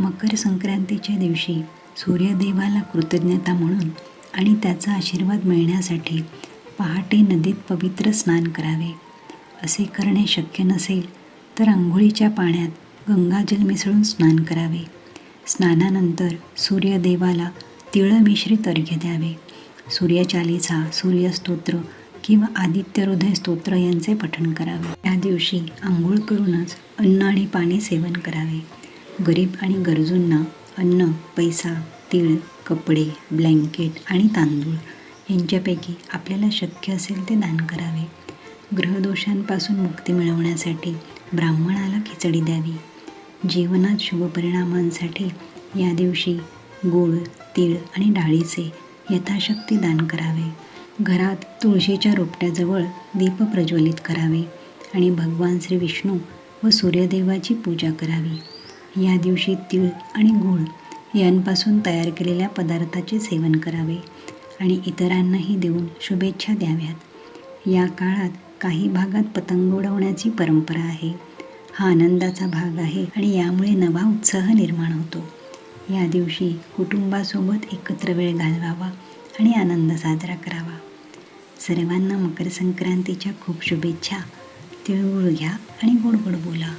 मकर संक्रांतीच्या दिवशी सूर्यदेवाला कृतज्ञता म्हणून आणि त्याचा आशीर्वाद मिळण्यासाठी पहाटे नदीत पवित्र स्नान करावे. असे करणे शक्य नसेल तर आंघोळीच्या पाण्यात गंगाजल मिसळून स्नान करावे. स्नानानंतर सूर्यदेवाला तिळमिश्रित अर्घ्य द्यावे. सूर्यचालीसा सूर्यस्तोत्र किंवा आदित्य हृदय स्तोत्र यांचे पठण करावे. या दिवशी आंघोळ करूनच अन्न आणि पाणी सेवन करावे. गरीब आणि गरजूंना अन्न पैसा तीळ कपडे ब्लँकेट आणि तांदूळ यांच्यापैकी आपल्याला शक्य असेल ते दान करावे. ग्रहदोषांपासून मुक्ती मिळवण्यासाठी ब्राह्मणाला खिचडी द्यावी. जीवनात शुभपरिणामांसाठी या दिवशी गूळ तीळ आणि डाळीचे यथाशक्ती दान करावे. घरात तुळशीच्या रोपट्याजवळ दीप प्रज्वलित करावे आणि भगवान श्री विष्णू व सूर्यदेवाची पूजा करावी. या दिवशी तीळ आणि गूळ यांपासून तयार केलेल्या पदार्थाचे सेवन करावे आणि इतरांनाही देऊन शुभेच्छा द्याव्यात. या काळात काही भागात पतंग उडवण्याची परंपरा आहे. हा आनंदाचा भाग आहे आणि यामुळे नवा उत्साह निर्माण होतो. या दिवशी कुटुंबासोबत एकत्र वेळ घालवावा आणि आनंद साजरा करावा. सर्वांना मकर संक्रांतीच्या खूप शुभेच्छा. तिळगुळ घ्या आणि गोड गोड बोला.